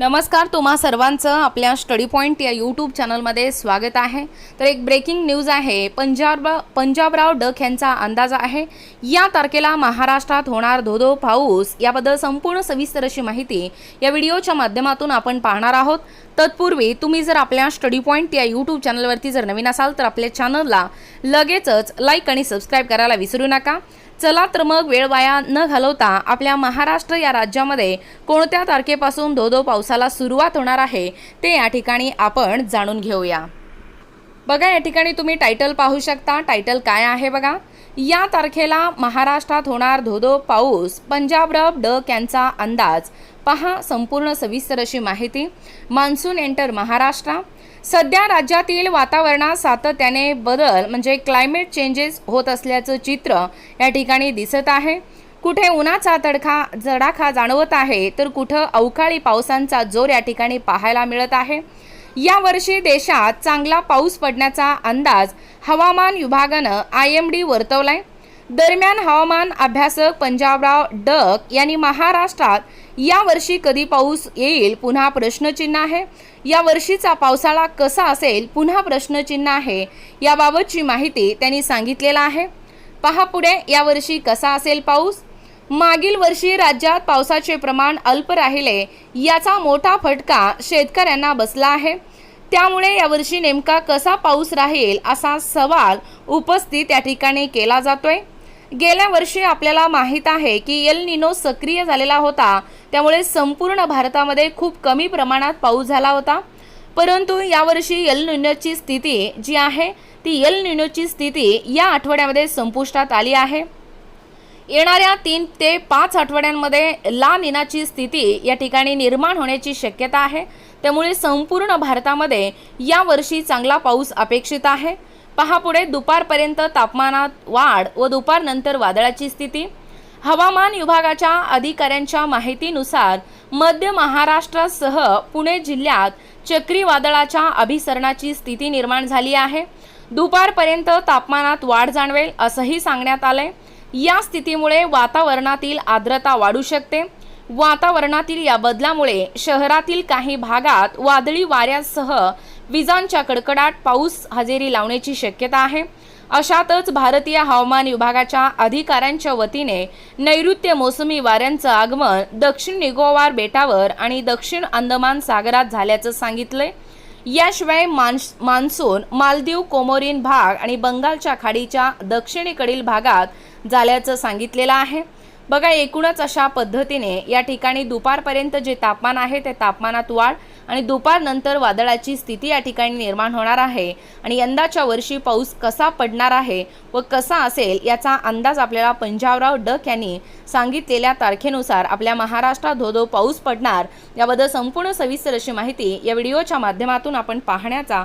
नमस्कार तुम्हा सर्वांचं आपल्या स्टडी पॉईंट या यूट्यूब चॅनलमध्ये स्वागत आहे. तर एक ब्रेकिंग न्यूज आहे पंजाब पंजाबराव डक यांचा अंदाज आहे. या तारखेला महाराष्ट्रात होणार धोधो पाऊस याबद्दल संपूर्ण सविस्तर अशी माहिती या व्हिडिओच्या माध्यमातून आपण पाहणार आहोत. तत्पूर्वी तुम्ही जर आपल्या स्टडी पॉईंट या यूट्यूब चॅनलवरती जर नवीन असाल तर आपल्या चॅनलला लगेचच लाईक आणि सबस्क्राईब करायला विसरू नका. चला तर मग वेळ वाया न घालवता आपल्या महाराष्ट्र या राज्यामध्ये कोणत्या तारखेपासून धोधो पावसाला सुरुवात होणार आहे ते या ठिकाणी आपण जाणून घेऊया. बघा या ठिकाणी तुम्ही टायटल पाहू शकता. टायटल काय आहे बघा? या तारखेला महाराष्ट्रात होणार धोधो पाऊस. पंजाबरब डक यांचा अंदाज. पहा संपूर्ण सविस्तर अशी माहिती. Monsoon enter Maharashtra. सध्या राज्यातील वातावरणात सातत्याने बदल म्हणजे क्लायमेट चेंजेस होत असल्याचं चित्र या ठिकाणी दिसत आहे. कुठे उन्हाचा तडखा जडाखा जाणवत आहे तर कुठं अवकाळी पावसांचा जोर या ठिकाणी पाहायला मिळत आहे. यावर्षी देशात चांगला पाऊस पडण्याचा अंदाज हवामान विभागानं आय एम डी वर्तवलाय. दरम्यान हवामान अभ्यासक पंजाबराव डक यांनी महाराष्ट्रात यावर्षी कधी पाऊस येईल पुन्हा प्रश्नचिन्ह आहे. या वर्षीचा पावसाळा कसा असेल पुन्हा प्रश्नचिन्ह आहे याबाबतची माहिती त्यांनी सांगितलेलं आहे. पहा पुढे यावर्षी कसा असेल पाऊस? मागील वर्षी राज्यात पावसाचे प्रमाण अल्प राहिले याचा मोठा फटका शेतकऱ्यांना बसला आहे. त्यामुळे यावर्षी नेमका कसा पाऊस राहील असा सवाल उपस्थित या ठिकाणी केला जातोय. गेल्या वर्षी आपल्याला माहीत आहे की एल निनो सक्रिय झालेला होता. त्यामुळे संपूर्ण भारतामध्ये खूप कमी प्रमाणात पाऊस झाला होता. परंतु यावर्षी एल निनोची स्थिती जी आहे ती एल निनोची स्थिती या आठवड्यामध्ये संपुष्टात आली आहे. येणाऱ्या तीन ते पाच आठवड्यांमध्ये ला निनाची स्थिती या ठिकाणी निर्माण होण्याची शक्यता आहे. त्यामुळे संपूर्ण भारतामध्ये यावर्षी चांगला पाऊस अपेक्षित आहे. पहा पुढे दुपारपर्यंत तापमानात वाढ व दुपारनंतर वादळाची स्थिती. हवामान विभागाच्या अधिकाऱ्यांच्या माहितीनुसार मध्य महाराष्ट्रासह पुणे जिल्ह्यात चक्रीवादळाच्या अभिसरणाची स्थिती निर्माण झाली आहे. दुपारपर्यंत तापमानात वाढ जाणवेल असंही सांगण्यात आलंय. या स्थितीमुळे वातावरणातील आर्द्रता वाढू शकते. वातावरणातील या बदलामुळे शहरातील काही भागात वादळी वाऱ्यासह विजांच्या कडकडाट पाऊस हजेरी लावण्याची शक्यता आहे. अशातच भारतीय हवामान विभागाच्या अधिकाऱ्यांच्या वतीने नैऋत्य मोसमी वाऱ्यांचं आगमन दक्षिण निकोबार बेटावर आणि दक्षिण अंदमान सागरात झाल्याचं सांगितलंय. याशिवाय मान्स मान्सून मालदीव कोमोरिन भाग आणि बंगालच्या खाडीच्या दक्षिणेकडील भागात झाल्याचं सांगितलेलं आहे. बघा एकूणच अशा पद्धतीने या ठिकाणी दुपारपर्यंत जे तापमान आहे ते तापमानात वाढ आणि दुपारनंतर वादळाची स्थिती या ठिकाणी निर्माण होणार आहे. आणि यंदाच्या वर्षी पाऊस कसा पडणार आहे व कसा असेल याचा अंदाज आपल्याला पंजाबराव डक यांनी सांगितलेल्या तारखेनुसार आपल्या महाराष्ट्रात धोधो पाऊस पडणार. याबद्दल संपूर्ण सविस्तर अशी माहिती या व्हिडिओच्या माध्यमातून आपण पाहण्याचा